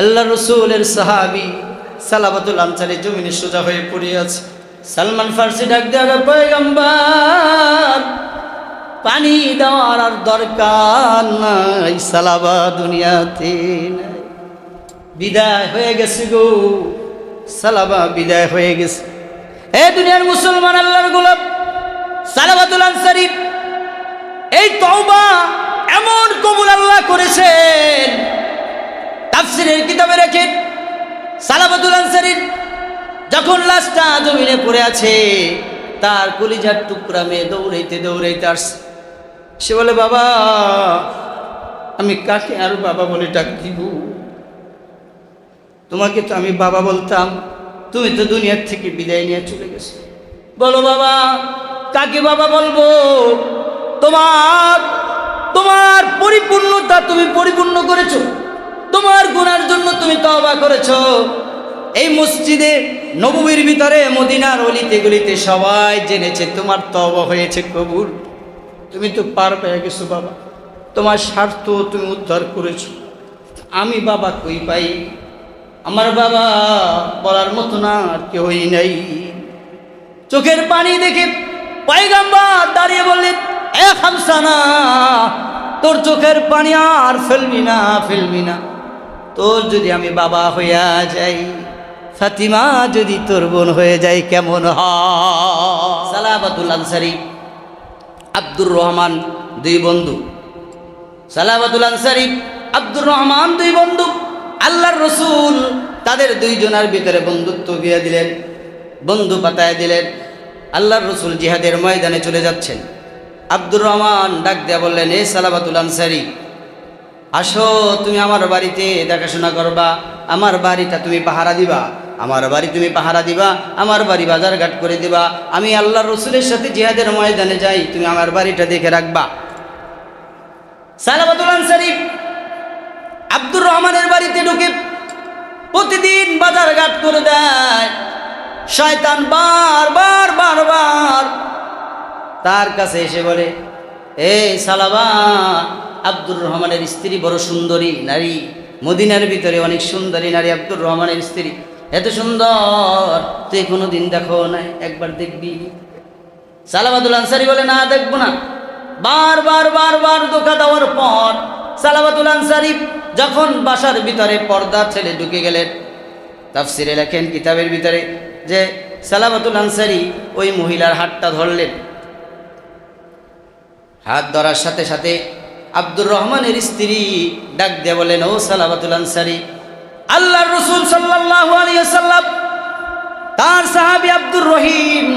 আল্লাহ রসুলের সাহাবি সালাবাতুল আনসারি জমিনে সোজা হয়ে পড়ে আছে সালমান ফার্সি ডাক দেওয়ার পানি দেওয়ার আর দরকার নাই, সালাবা দুনিয়াতে। বিদায় হয়ে গেছে গো, সালাবা বিদায় হয়ে গেছে এ দুনিয়ার মুসলমান আল্লাহর গোলাপ, সালাবাতুল আনসারি এই তওবা এমন কবুল আল্লাহ করেছেন তাফসিরের কিতাবে রেখেন সালাবাতুল আনসারির যখন লাশটা জমিনে পড়ে আছে, তার কলিজার টুকরা মেয়ে দৌড়াইতে দৌড়াইতে আসছে। সে বলে, বাবা, আমি কাকে আর বাবা বলে ডাক দিব? তোমাকে তো আমি বাবা বলতাম, তুমি তো দুনিয়ার থেকে বিদায় নিয়ে চলে গেছো। বলো বাবা, কাকে বাবা বলব? তোমার তোমার পরিপূর্ণতা তুমি পরিপূর্ণ করেছ। তোমার গুনার জন্য তুমি তওবা করেছ। এই মসজিদে নবমীর ভিতরে মদিনার অলিতে গলিতে সবাই জেনেছে তোমার তওবা হয়েছে কবুল। তুমি তো পার পেয়ে গেছো বাবা। তোমার স্বার্থ তুমি উদ্ধার করেছ। আমি বাবা কই পাই? আমার বাবা বলার মতো না, আর কেউই নাই। চোখের পানি দেখে পয়গাম্বার দাঁড়িয়ে বললেন, এ খামসানা তোর চোখের পানি আর ফেলবি না ফেলবি না। তোর যদি আমি বাবা হইয়া যাই, ফাতিমা যদি তোর বোন হয়ে যায়, কেমন সালাবাতুল আনসারি, আব্দুর রহমান দুই বন্ধু। সালাবাতুল আনসারি, আব্দুর রহমান দুই বন্ধু। আল্লাহর রসুল তাদের দুইজনের ভিতরে বন্ধুত্ব বিয়ে দিলেন, বন্ধু পাতায় দিলেন। আল্লাহর রসুল জিহাদের ময়দানে চলে যাচ্ছেন। আব্দুর রহমান ডাক দেয়া বললেন, এ সালাবাতুল আনসারি আসো, তুমি আমার বাড়িতে দেখাশোনা করবা। আমার বাড়িটা তুমি পাহারা দিবা। আমার বাড়ি তুমি পাহারা দিবা। আমার বাড়ি বাজারঘাট করে দিবা। আমি আল্লাহ রসুলের সাথে জিহাদের ময়দানে যাই। তুমি আমার বাড়িটা দেখে রাখবা। সালাবাতুল আনসারি, আব্দুর রহমানের বাড়িতে ঢুকে প্রতিদিন বাজারঘাট করে দেয়। শয়তান বার বার বার তার কাছে এসে বলে এই সালাবা আব্দুর রহমানের স্ত্রী, বড় সুন্দরী নারী, মদিনার ভিতরে অনেক সুন্দরী নারী আব্দুর রহমানের স্ত্রী। এত সুন্দর। তুই কোনো দিন দেখো নাই, একবার দেখবি। সালাবাদুল আনসারি বলে, না, দেখব না। বার বার বার বার ধোকা দেওয়ার পর সালাবাতুল আনসারি যখন বাসার ভিতরে পর্দা ছেলে ঢুকে গেলেন, তাফসিরে লেখেন কিতাবের ভিতরে যে সালাবাতুল আনসারি ওই মহিলার হাতটা ধরলেন। হাত ধরার সাথে সাথে আব্দুর রহমানের স্ত্রী ডাক দিয়ে বলেন, ও সালাবাতুল আনসারি। আল্লাহর রসুল সাল্লাল্লাহু আলাইহি সাল্লাম তার সাহাবী আব্দুর রহিম,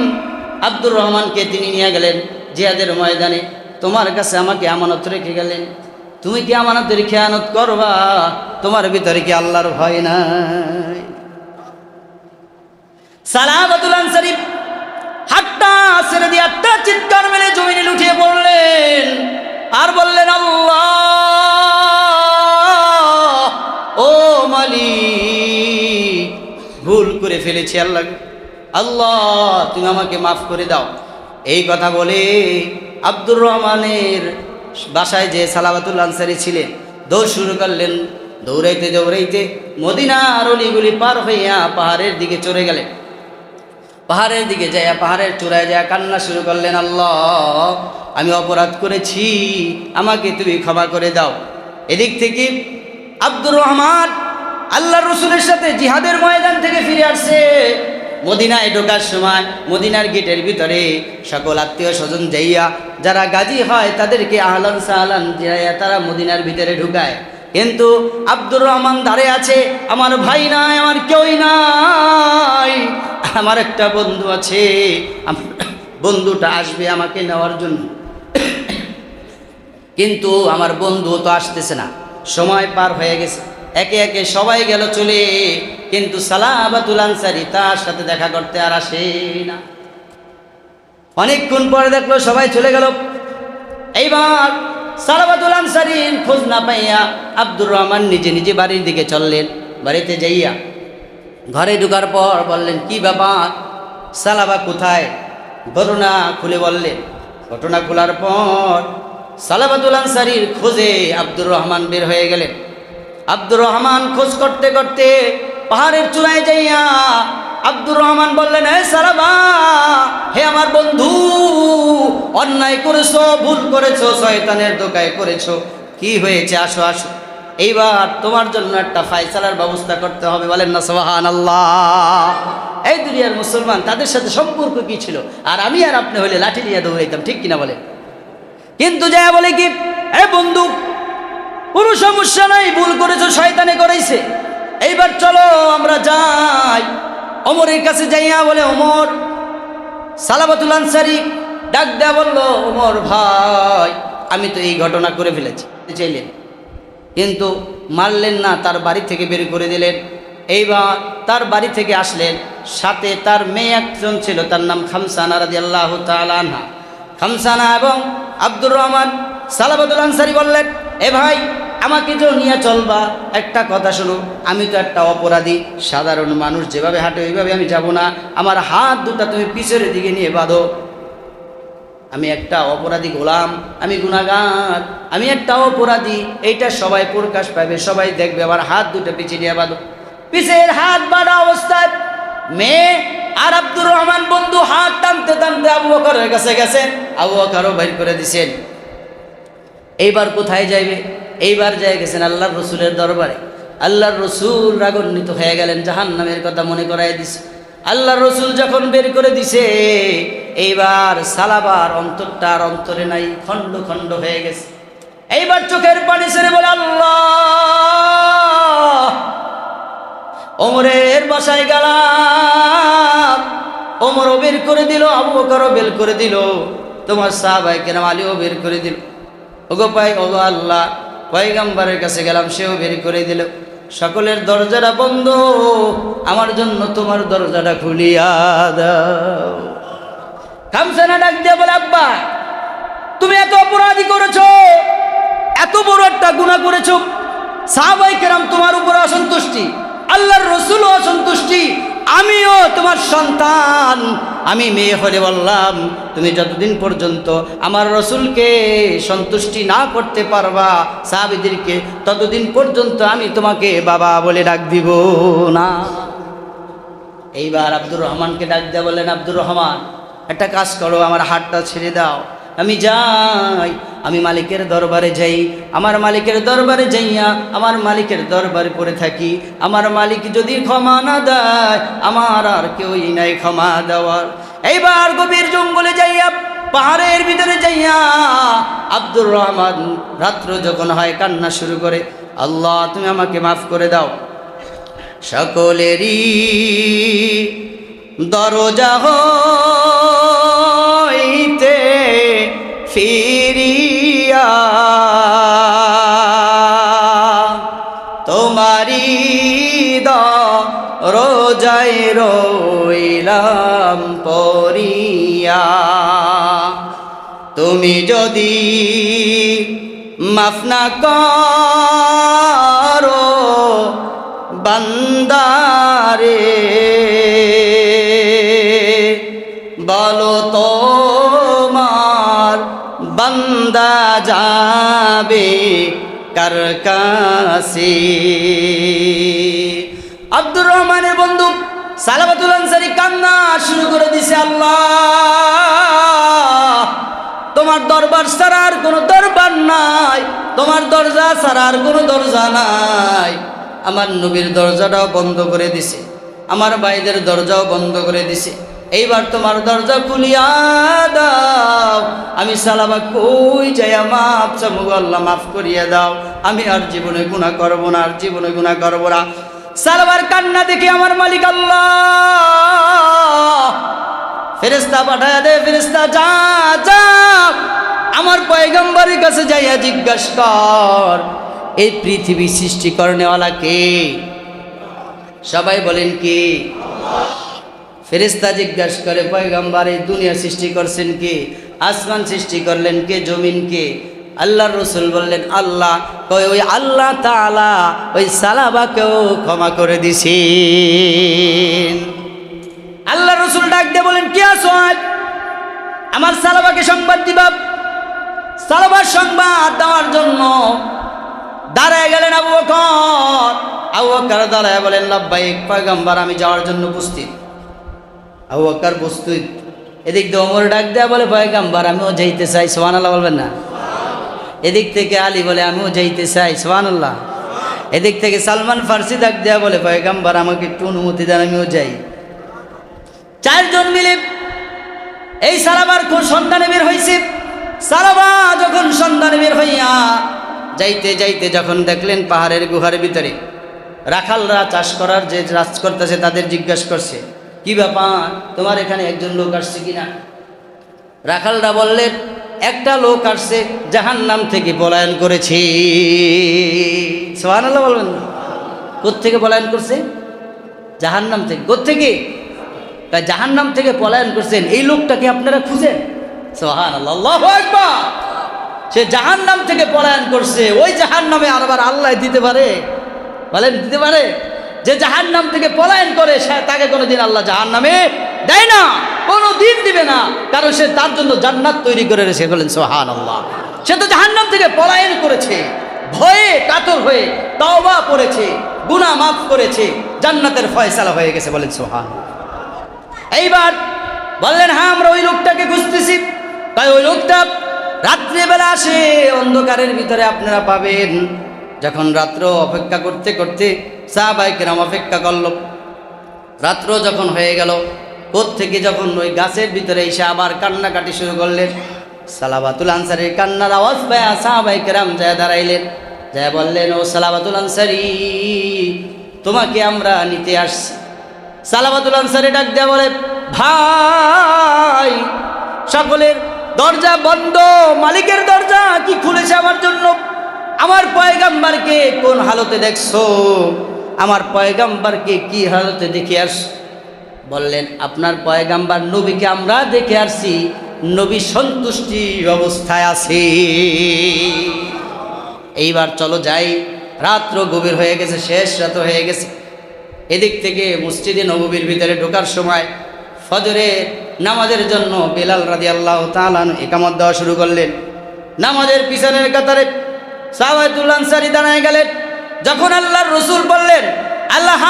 আব্দুর রহমানকে তিনি নিয়ে গেলেন জিয়াদের ময়দানে। তোমার কাছে আমাকে আমানত রেখে গেলেন। তুমি কি আমানতের খেয়ানত করবা? তোমার ভিতরে কি আল্লাহর ভয় নাই? সালাবাতুল আনসারি হাতটা ছেড়ে দিয়ে একটা চিৎকার মেলে জমিনে লুটিয়ে পড়লেন। আর বললেন ও মালি ভুল করে ফেলেছি আল্লাহ। আল্লাহ, তুমি আমাকে মাফ করে দাও। এই কথা বলে আব্দুর রহমানের বাসায় যে সালাবাতুল আনসারি ছিলেন, দৌড় শুরু করলেন। দৌড়াইতে দৌড়াইতে মদিনার অলিগুলি পার হইয়া পাহাড়ের দিকে চলে গেলেন। পাহাড়ের দিকে যাইয়া, পাহাড়ের চূড়ায় যায় কান্না শুরু করলেন, আল্লাহ, আমি অপরাধ করেছি, আমাকে তুমি ক্ষমা করে দাও। এদিক থেকে আব্দুর রহমান আল্লাহ রসুলের সাথে জিহাদের ময়দান থেকে ফিরে আসছে মদিনায় ঢোকার সময় মদিনার গেটের ভিতরে সকল আত্মীয় স্বজন যাইয়া, যারা গাজী হয় তাদেরকে আহলান সাহলান যাইয়া তারা মদিনার ভিতরে ঢুকায়। কিন্তু আব্দুর রহমান দাঁড়িয়ে আছে, আমার ভাই নাই, আমার কেউই নাই। আমার একটা বন্ধু আছে বন্ধুটা আসবে আমাকে নেওয়ার জন্য। কিন্তু আমার বন্ধু তো আসতেছে না, সময় পার হয়ে গেছে। একে একে সবাই গেল চলে, কিন্তু সালাবাতুল আনসারি তার সাথে দেখা করতে আর আসে না। অনেকক্ষণ পরে দেখল সবাই চলে গেল। এইবার সালাবাতুল আনসারির খোঁজ না পাইয়া আব্দুর রহমান নিজে নিজে বাড়ির দিকে চললেন, বাড়িতে যাইয়া ঘরে ঢুকার পর বললেন, কি ব্যাপার? সালাবা কোথায়? ঘটনা খুলে বললেন। ঘটনা খোলার পর সালাবাতুল আনসারির খোঁজে আব্দুর রহমান বের হয়ে গেলেন। আব্দুর রহমান খোঁজ করতে করতে পাহাড়ের চূড়ায় যাইয়া আব্দুর রহমান বললেন হে সারাবা হে আমার বন্ধু, অন্যায় করেছ, ভুল করেছ, শয়তানের দোকায় করেছ। কি হয়েছে? আসো আসো। এইবার তোমার জন্য একটা ফাইসালার ব্যবস্থা করতে হবে। বলেন না সোহান আল্লাহ এই দুনিয়ার মুসলমান, তাদের সাথে সম্পর্ক কি ছিল? আর আমি আর আপনি হলে লাঠি নিয়ে দৌড়াইতাম, ঠিক কিনা বলে? কিন্তু যা বলে কি, এ বন্ধু, কোনো সমস্যা নাই, ভুল করেছ, শয়তানে করাইছে। এইবার চলো, আমরা যাই। অমরের কাছে যাইয়া বলে, অমর সালাবাতুল আনসারি? ডাক দেয়া বলল, অমর ভাই, আমি তো এই ঘটনা করে ফেলেছি চাইলেন কিন্তু মারলেন না, তার বাড়ি থেকে বের করে দিলেন। এইবার তার বাড়ি থেকে আসলেন, সাথে তার মেয়ে একজন ছিল, তার নাম খামসানা রাদি আল্লাহ খামসানা এবং আব্দুর রহমান সালাবাদুল আনসারি বললেন, এ ভাই আমাকে তো নিয়ে চলবা, একটা কথা শুনো, আমি তো একটা অপরাধী। সাধারণ মানুষ যেভাবে হাঁটে, ওইভাবে আমি যাব না। আমার হাত দুটা তুমি পিছের দিকে নিয়ে বাঁধো। আমি একটা অপরাধী গোলাম, আমি গুণাগার আমি একটা অপরাধী। এইটা সবাই প্রকাশ পাবে, সবাই দেখবে। আমার হাত দুটো পিছিয়ে নিয়ে বাঁধো। পিছের হাত বাঁধা অবস্থায় মেয়ে আর আব্দুর রহমান বন্ধু হাত টানতে টানতে আবু বকরের কাছে গেছেন আবু বকরও বের করে দিছেন। এইবার কোথায় যাইবে? এইবার যাই গেছেন আল্লাহর রসুলের দরবারে। আল্লাহর রসুল রাগান্বিত হয়ে গেলেন জাহান নামের কথা মনে করাই দিছে। আল্লাহর রসুল যখন বের করে দিছে, এইবার সালাবার অন্তরটা আর অন্তরে নাই, খণ্ড খণ্ড হয়ে গেছে। এইবার চোখের পানি ছেড়ে বলে, আল্লাহ, ওমরের বাসায় গেলাম। ওমরও বের করে দিল, আবু বের করে দিল, তোমার সাহাবাই কেরাম আলীও বের করে দিল। ওগো পাই, ওগো আল্লাহ পয়গাম্বারের কাছে গেলাম, সেও বের করে দিল। সকলের দরজাটা বন্ধ, আমার জন্য তোমার দরজাটা খুলিয়া দাও। খামসানা ডাক দিয়ে বলে, আব্বা, তুমি এত অপরাধী করেছ, এত বড় একটা গুণা করেছ। সাহাবাই কেরাম তোমার উপরে অসন্তুষ্টি, আল্লাহর রসুলও অসন্তুষ্টি আমিও তোমার সন্তান। আমি মেয়ে হলে বললাম, তুমি যতদিন পর্যন্ত আমার রসুলকে সন্তুষ্টি না করতে পারবা, সাহাবিদেরকে ততদিন পর্যন্ত আমি তোমাকে বাবা বলে ডাক দিব না। এইবার আব্দুর রহমানকে ডাক দেওয়া বললেন, আব্দুর রহমান, একটা কাজ করো, আমার হাতটা ছেড়ে দাও। আমি যাই, আমি মালিকের দরবারে যাই, আমার মালিকের দরবারে যাইয়া, আমার মালিকের দরবারে পড়ে থাকি। আমার মালিক যদি ক্ষমা না দেয়, আমার আর কেউই নাই ক্ষমা দেওয়ার। এইবার গভীর জঙ্গলে যাইয়া, পাহাড়ের ভিতরে যাইয়া, আব্দুর রহমান রাত্র যখন হয়, কান্না শুরু করে, আল্লাহ, তুমি আমাকে মাফ করে দাও। সকলেরই দরজা হইতে ফিরিয়া তোমারি রোজাই রইলাম পরিয়া তুমি যদি মাফনা করো বান্দারে বলো তোমার বান্দা যাবে কার কাছে? আব্দুর রহমানের বন্ধু সালাবাতুল আনসারি কান্না শুরু করে দিছে আল্লাহ। তোমার দরবার ছাড়া আর কোনো দরবার নাই। তোমার দরজা ছাড়া আর কোনো দরজা নাই। আমার নবীর দরজাটাও বন্ধ করে দিছে। আমার ভাইদের দরজাও বন্ধ করে দিছে। এইবার তোমার দরজা খুলিয়া দাও। আমি সালামা কই যাইয়া মাফ চামুগ আল্লাহ, মাফ করিয়া দাও। আমি আর জীবনে গুণা করব না, আর জীবনে গুণা করব না। সালাবার কান্না দেখে আমার মালিক আল্লাহ। ফেরেস্তা পাঠায় দে ফেরেস্তা যা যা। আমার পয়গম্বরের কাছে যাইয়া জিজ্ঞাসা কর, এই পৃথিবী সৃষ্টি করনেওয়ালা কে? সবাই বলেন কি? ফেরেস্তা জিজ্ঞাসা করে, পয়গম্বর, এই দুনিয়া সৃষ্টি করছেন কে? আসমান সৃষ্টি করলেন কে? জমিন কে? আল্লাহর রসুল বললেন, আল্লাহ, কই ওই আল্লাহ তালা ওই সালাবাকেও ক্ষমা করে দিছেন। আল্লাহ রসুল ডাক দিয়ে বলেন কে আসো আমার সালাবাকে সংবাদ দিবা? সালাবার সংবাদ দেওয়ার জন্য দাঁড়ায় গেলেন আবু বকর। আবু বকর দাঁড়ায় বলেন, লাব্বাইক, পয়গম্বর, আমি যাওয়ার জন্য উপস্থিত আবু বকর প্রস্তুত এদিক দিয়ে ওমর ডাক দেয়া বলে, পয়গম্বর, আমিও যাইতে চাই। সোহান আল্লাহ বলবেন না? এদিক থেকে আলী বলে, আমিও যাইতে চাই। সোহান আল্লাহ এদিক থেকে সালমান ফার্সি ডাক দেয়া বলে, পয়গম্বর, আমাকে একটু অনুমতি দেন, আমিও যাই। চারজন মিলে এই সারাবার কোন সন্ধানে বের হয়েছে সালাবা যখন সন্ধানে বের হইয়া যাইতে যাইতে যখন দেখলেন পাহাড়ের গুহার ভিতরে রাখালরা চাষ করার যে রাজ করতেছে, তাদের জিজ্ঞাসা করছে কি ব্যাপার? তোমার এখানে একজন লোক আসছে কিনা? রাখালরা বললেন, একটা লোক আসছে জাহান নাম থেকে পলায়ন করেছে। সোহান আল্লাহ বলবেন কোথেকে পলায়ন করছে? জাহান নাম থেকে। কোথেকে তাই জাহান নাম থেকে পলায়ন করছেন। এই লোকটাকে আপনারা খুঁজেন? সোহান আল্লাহ সে জাহান নাম থেকে পলায়ন করছে। ওই জাহান নামে আবার আল্লাহ দিতে পারে? বলেন, দিতে পারে? যে জাহান নাম থেকে পলায়ন করে তাকে কোনোদিন আল্লাহ জাহান নামে দেয় না কোনো দিন দিবে না। কারণ সে তার জন্য জান্নাত তৈরি করে রেখেছে। বলেন সোহান আল্লাহ সে তো জাহান নাম থেকে পলায়ন করেছে, ভয়ে কাতর হয়ে তওবা পড়েছে গুনাহ মাফ করেছে, জান্নাতের ফয়সালা হয়ে গেছে। বলেন সোহান এইবার বললেন হ্যাঁ আমরা ওই লোকটাকে খুঁজতেছি। তাই ওই লোকটা রাত্রিবেলা আসে, অন্ধকারের ভিতরে আপনারা পাবেন। যখন রাত্র অপেক্ষা করতে করতে সাহাবাইকেরাম অপেক্ষা করল। রাত্র যখন হয়ে গেল থেকে যখন ওই গাছের ভিতরে এসে আবার কান্নাকাটি শুরু করলেন সালাবাতুল আনসারির কান্নার আওয়াজ পায় সাহাবাইকেরাম যায় দাঁড়াইলেন। যায় বললেন, ও সালাবাতুল আনসারি, তোমাকে আমরা নিতে আসছি। সালাবাতুল আনসারি ডাক দেয়া বলে, ভাই, সকলের দরজা বন্ধ, মালিকের দরজা কি খুলেছে আমার জন্য? আমার পয়গাম্বারকে কোন হালতে দেখছ? আমার পয়গাম্বারকে কি হালতে দেখে আস? বললেন, আপনার পয়গাম্বার নবীকে আমরা দেখে আসছি, নবী সন্তুষ্টি অবস্থায় আছে। এইবার চলো যাই। রাত্র গভীর হয়ে গেছে, শেষ রাত হয়ে গেছে। এদিক থেকে মসজিদে নবীর ভিতরে ঢোকার সময় ফজরে নামাজের জন্য বেলাল রাদি আল্লাহ তালান একামত দেওয়া শুরু করলেন। নামাজের পিছনের কাতারে সাহাবাতুল আনসারি দাঁড়ায় গেলেন। যখন আল্লাহর রসুল বললেন আল্লাহ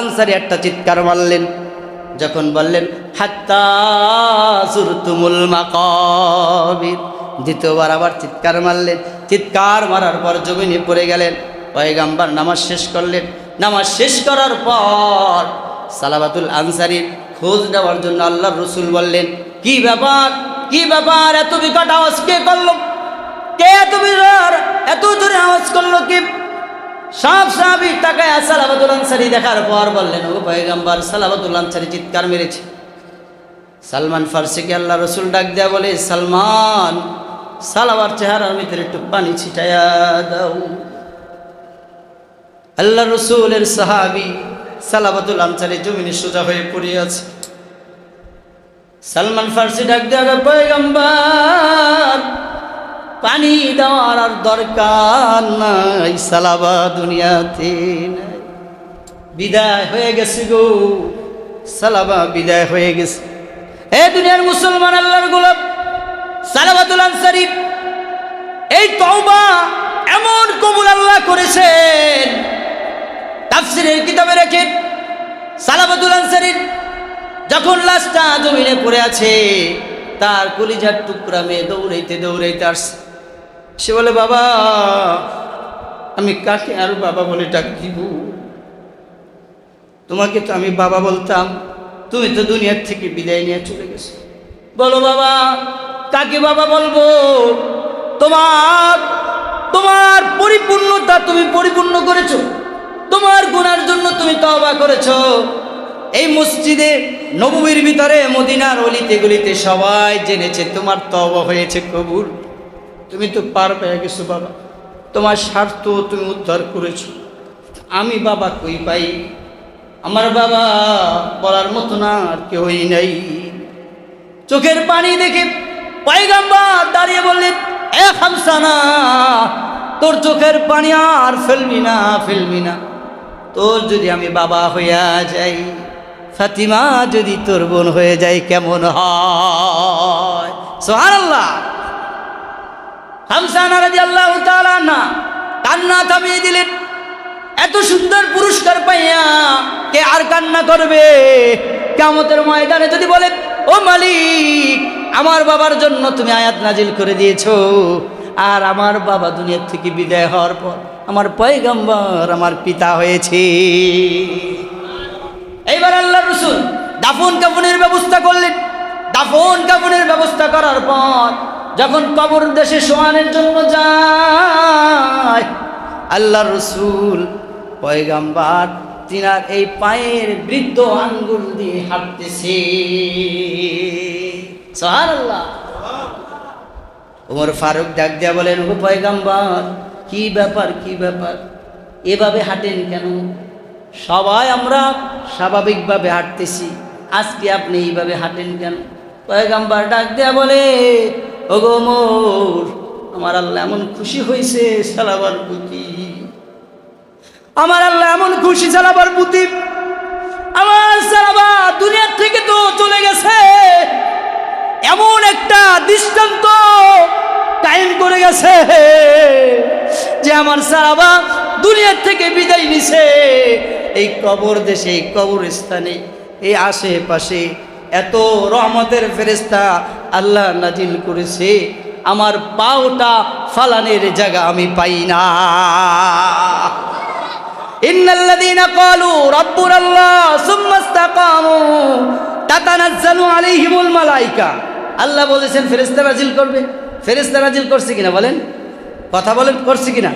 আনসারি একটা চিৎকার মারলেন। যখন বললেন দ্বিতীয়বার আবার চিৎকার মারলেন। চিৎকার মারার পর জমিনে পড়ে গেলেন। পয়গাম্বার নামাজ শেষ করলেন। নামাজ শেষ করার পর সালাবাতুল আনসারির খোঁজ নেওয়ার জন্য আল্লাহ রসুল বললেন, কি ব্যাপার? কি ব্যাপার? এত বিকট আওয়াজ কে করল? কে এত বিরাট এত জোরে আওয়াজ করল কি? সব সাহাবি তাকায় সালাবাতুল আনসারি দেখার পর বললেন, ও পয়গাম্বার সালাবাতুল আনসারি চিৎকার মেরেছে। সালমান ফার্সিকে আল্লাহ রসুল ডাক দেয়া বলে, সালমান সালাবার চেহারার ভিতরে একটু পানি ছিটাইয়া দাও। আল্লাহ রসুলের সাহাবি সালাবাতুল আনসারি জমিনে সোজা হয়ে পড়ে আছে সালমান ফার্সি ডাক দেওয়া পয়গম্বর, পানি দেওয়ার আর দরকার নাই, সালাবা দুনিয়াতে বিদায় হয়ে গেছে গো, সালাবা বিদায় হয়ে গেছে। এ দুনিয়ার মুসলমান আল্লাহর গোলাপ, সালাবাতুল আনসারি, এই তওবা এমন কবুল আল্লাহ করেছেন। তাফসিরের কিতাবে রেখেন সালাবাতুল আনসারির যখন লাশটা জমিনে পড়ে আছে, তার কলিজার টুকরা মেয়ে দৌড়াইতে দৌড়াইতে আসছে। সে বলে, বাবা, আমি কাকে আর বাবা বলে ডাক দিব তোমাকে তো আমি বাবা বলতাম। তুমি তো দুনিয়ার থেকে বিদায় নিয়ে চলে গেছো। বলো, বাবা, কাকে বাবা বলব? তোমার তোমার পরিপূর্ণতা তুমি পরিপূর্ণ করেছ। তোমার গুণার জন্য তুমি তওবা করেছ। এই মসজিদে নবমীর ভিতরে মদিনার অলিতে গলিতে সবাই জেনেছে, তোমার তওবা হয়েছে কবুল। তুমি তো পার পেয়ে গেছো বাবা। তোমার স্বার্থ তুমি উদ্ধার করেছ। আমি বাবা কই পাই? আমার বাবা বলার মতো না, আর কেউই নাই। চোখের পানি দেখে পয়গাম্বার দাঁড়িয়ে বললেন, এ খামসানা তোর চোখের পানি আর ফেলবি না ফেলবি না। তোর যদি আমি বাবা হইয়া যাই ফাতিমা যদি তোর বোন হয়ে যায় কেমন হয়? সোহান আল্লাহ হামসানা আল্লাহ না কান্না থামিয়ে দিলেন। এত সুন্দর পুরস্কার পাইয়া কে আর কান্না করবে? কেমতের ময়দানে যদি বলে ও মালিক, আমার বাবার জন্য তুমি আয়াত নাজিল করে দিয়েছ আর আমার বাবা দুনিয়ার থেকে বিদায় হওয়ার পর আমার পয়গম্বর আমার পিতা হয়েছে। এইবার আল্লাহ রসুল দাফন কাফনের ব্যবস্থা করলেন। দাফন কাফনের ব্যবস্থা করার পর যখন কবর দেশে শোয়ানের জন্য যায়, আল্লাহ রসুল, পয়গাম্বার, তিনার এই পায়ের বৃদ্ধ আঙ্গুল দিয়ে হাঁটতেছে। ওমর ফারুক ডাক দিয়া বলেন, ও পয়গাম্বার, কি ব্যাপার কি ব্যাপার? এভাবে হাঁটেন কেন? সবাই আমরা স্বাভাবিকভাবে হাঁটতেছি। আজকে আপনি এইভাবে হাঁটেন কেন? পয়গাম্বার ডাক দেয়া বলে ও গো মোর, আমার আল্লাহ এমন খুশি হয়েছে সালাবার প্রতি। আমার আল্লাহ এমন খুশি, সালাবার প্রতি। আমার সালাবা দুনিয়ার থেকে তো চলে গেছে। এমন একটা দৃষ্টান্ত কায়েম করে গেছে যে আমার সারাবা দুনিয়ার থেকে বিদায় নিছে। এই কবর দেশে, এই কবরস্থানে, এই আশেপাশে এত রহমতের ফেরেস্তা আল্লাহ নাজিল করেছে, আমার পাওটা ফালানের জায়গা আমি পাই না। মালাইকা। আল্লাহ বলেছেন, ফেরেশতা নাজিল করবে। ফেরেশতা নাজিল করছে কিনা বলেন? কথা বলেন, করছে কিনা?